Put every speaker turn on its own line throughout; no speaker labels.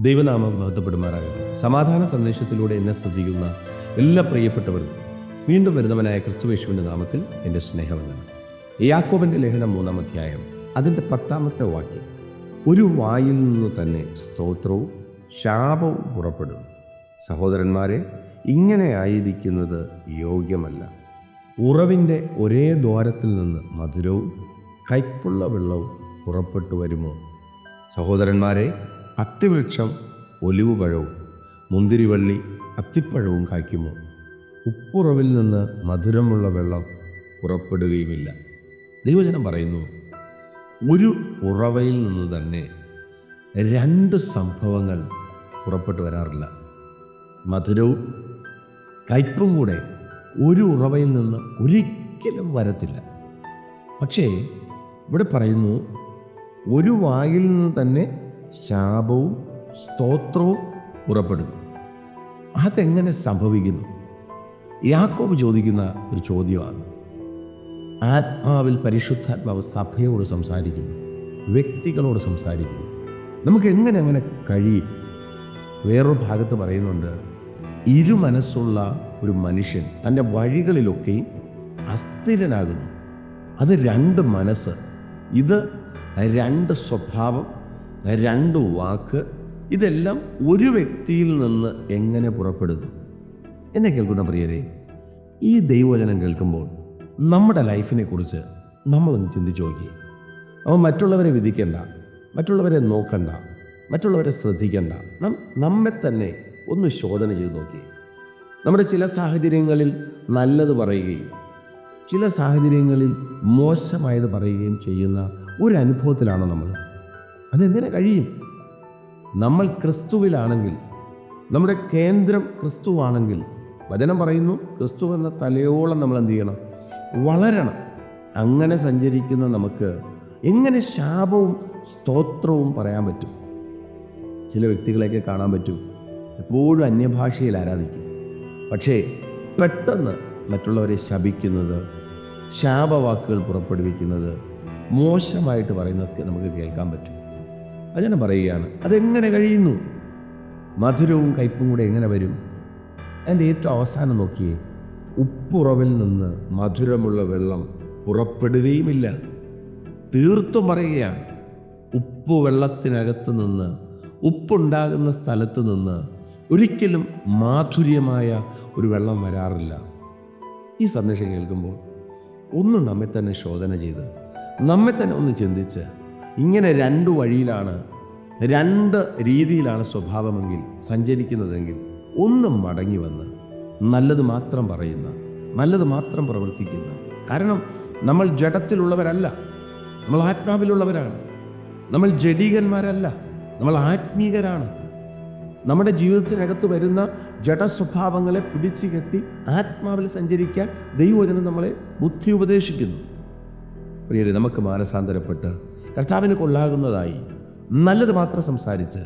ദൈവനാമം മഹത്വപ്പെടുമാറാകട്ടെ സമാധാന സന്ദേശത്തിലൂടെ എന്നെ ശ്രദ്ധിക്കുന്ന എല്ലാ പ്രിയപ്പെട്ടവരും വീണ്ടും വരുന്നവനായ ക്രിസ്തുവേശുവിന്റെ നാമത്തിൽ എന്റെ സ്നേഹവന്ദനം. യാക്കോബിന്റെ ലേഖനം മൂന്നാം അധ്യായം അതിന്റെ പത്താമത്തെ വാക്യം. ഒരു വായിൽ നിന്ന് തന്നെ സ്തോത്രവും ശാപവും പുറപ്പെടുന്നു സഹോദരന്മാരെ ഇങ്ങനെ ആയിരിക്കുന്നത് യോഗ്യമല്ല. ഉറവിന്റെ ഒരേ ദ്വാരത്തിൽ നിന്ന് മധുരവും കയ്പുള്ള വെള്ളവും പുറപ്പെട്ടു വരുമോ? സഹോദരന്മാരെ അത്തിവൃക്ഷം ഒലിവ് പഴവും മുന്തിരിവള്ളി അത്തിപ്പഴവും കായ്ക്കുമോ? ഉപ്പുറവിൽ നിന്ന് മധുരമുള്ള വെള്ളം പുറപ്പെടുകയുമില്ല. ദൈവജനം പറയുന്നു ഒരു ഉറവയിൽ നിന്ന് തന്നെ രണ്ട് സംഭവങ്ങൾ പുറപ്പെട്ടു വരാറില്ല. മധുരവും കയ്പും കൂടെ ഒരു ഉറവയിൽ നിന്ന് ഒരിക്കലും വരത്തില്ല. പക്ഷേ ഇവിടെ പറയുന്നു ഒരു വായിൽ നിന്ന് തന്നെ ശാപവും സ്തോത്രവും പുറപ്പെടുന്നു. അതെങ്ങനെ സംഭവിക്കുന്നു? യാക്കോബ് ചോദിക്കുന്ന ഒരു ചോദ്യമാണ്. ആത്മാവിൽ പരിശുദ്ധാത്മാവ് സഭയോട് സംസാരിക്കുന്നു വ്യക്തികളോട് സംസാരിക്കുന്നു. നമുക്ക് എങ്ങനെ അങ്ങനെ കഴിയും? വേറൊരു ഭാഗത്ത് പറയുന്നുണ്ട് ഇരു മനസ്സുള്ള ഒരു മനുഷ്യൻ തന്റെ വഴികളിലൊക്കെയും അസ്ഥിരനാകുന്നു. അത് രണ്ട് മനസ്സ്. ഇത് രണ്ട് സ്വഭാവം. രണ്ട് വാക്ക് ഇതെല്ലാം ഒരു വ്യക്തിയിൽ നിന്ന് എങ്ങനെ പുറപ്പെടുന്നു? എന്നെ കേൾക്കുന്ന പ്രിയരെ ഈ ദൈവവചനം കേൾക്കുമ്പോൾ നമ്മുടെ ലൈഫിനെ കുറിച്ച് നമ്മളൊന്ന് ചിന്തിച്ചു നോക്കി. അവൻ മറ്റുള്ളവരെ വിധിക്കണ്ട മറ്റുള്ളവരെ നോക്കണ്ട മറ്റുള്ളവരെ ശ്രദ്ധിക്കണ്ട. നാം നമ്മെ തന്നെ ഒന്ന് ശോധന ചെയ്ത് നോക്കി. നമ്മുടെ ചില സാഹചര്യങ്ങളിൽ നല്ലത് പറയുകയും ചില സാഹചര്യങ്ങളിൽ മോശമായത് പറയുകയും ചെയ്യുന്ന ഒരു അനുഭവത്തിലാണ് നമ്മൾ അതെങ്ങനെ കഴിയും? നമ്മൾ ക്രിസ്തുവിലാണെങ്കിൽ നമ്മുടെ കേന്ദ്രം ക്രിസ്തുവാണെങ്കിൽ വചനം പറയുന്നു ക്രിസ്തു എന്ന തലയോളം നമ്മൾ എന്ത് ചെയ്യണം? വളരണം. അങ്ങനെ സഞ്ചരിക്കുന്ന നമുക്ക് എങ്ങനെ ശാപവും സ്തോത്രവും പറയാൻ പറ്റും? ചില വ്യക്തികളെയൊക്കെ കാണാൻ പറ്റും. എപ്പോഴും അന്യഭാഷയിൽ ആരാധിക്കും. പക്ഷേ പെട്ടെന്ന് മറ്റുള്ളവരെ ശപിക്കുന്നത് ശാപവാക്കുകൾ പുറപ്പെടുവിക്കുന്നത് മോശമായിട്ട് പറയുന്നതൊക്കെ നമുക്ക് കേൾക്കാൻ പറ്റും. അങ്ങനെ പറയുകയാണ് അതെങ്ങനെ കഴിയുന്നു? മധുരവും കയ്പും കൂടെ എങ്ങനെ വരും? അതിന്റെ ഏറ്റവും അവസാനം നോക്കിയേ ഉപ്പുറവിൽ നിന്ന് മധുരമുള്ള വെള്ളം പുറപ്പെടുകയുമില്ല. തീർത്തും പറയുകയാണ് ഉപ്പ് വെള്ളത്തിനകത്ത് നിന്ന് ഉപ്പുണ്ടാകുന്ന സ്ഥലത്ത് നിന്ന് ഒരിക്കലും മാധുര്യമായ ഒരു വെള്ളം വരാറില്ല. ഈ സന്ദേശം കേൾക്കുമ്പോൾ ഒന്ന് നമ്മെ തന്നെ ശോധന ചെയ്ത് നമ്മെ തന്നെ ഒന്ന് ചിന്തിച്ച് ഇങ്ങനെ രണ്ട് വഴിയിലാണ് രണ്ട് രീതിയിലാണ് സ്വഭാവമെങ്കിൽ സഞ്ചരിക്കുന്നതെങ്കിൽ ഒന്നും മടങ്ങി വന്ന് നല്ലത് മാത്രം പറയുന്ന നല്ലത് മാത്രം പ്രവർത്തിക്കുന്ന. കാരണം നമ്മൾ ജഡത്തിലുള്ളവരല്ല നമ്മൾ ആത്മാവിലുള്ളവരാണ്. നമ്മൾ ജഡീകന്മാരല്ല നമ്മൾ ആത്മീകരാണ്. നമ്മുടെ ജീവിതത്തിനകത്ത് വരുന്ന ജഡസ്വഭാവങ്ങളെ പിടിച്ചു കെട്ടി ആത്മാവിൽ സഞ്ചരിക്കാൻ ദൈവവചനം നമ്മളെ ബുദ്ധി ഉപദേശിക്കുന്നു. പ്രിയരെ നമുക്ക് മാനസാന്തരപ്പെട്ട് കർത്താവിന് കൊള്ളാകുന്നതായി നല്ലത് മാത്രം സംസാരിച്ച്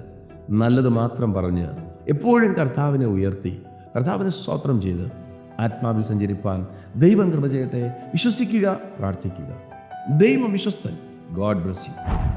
നല്ലത് മാത്രം പറഞ്ഞ് എപ്പോഴും കർത്താവിനെ ഉയർത്തി കർത്താവിനെ സ്തോത്രം ചെയ്ത് ആത്മാവിൽ സഞ്ചരിപ്പാൻ ദൈവം കൃപ ചെയ്യട്ടെ. വിശ്വസിക്കുക പ്രാർത്ഥിക്കുക. ദൈവം വിശ്വസ്തൻ. God bless you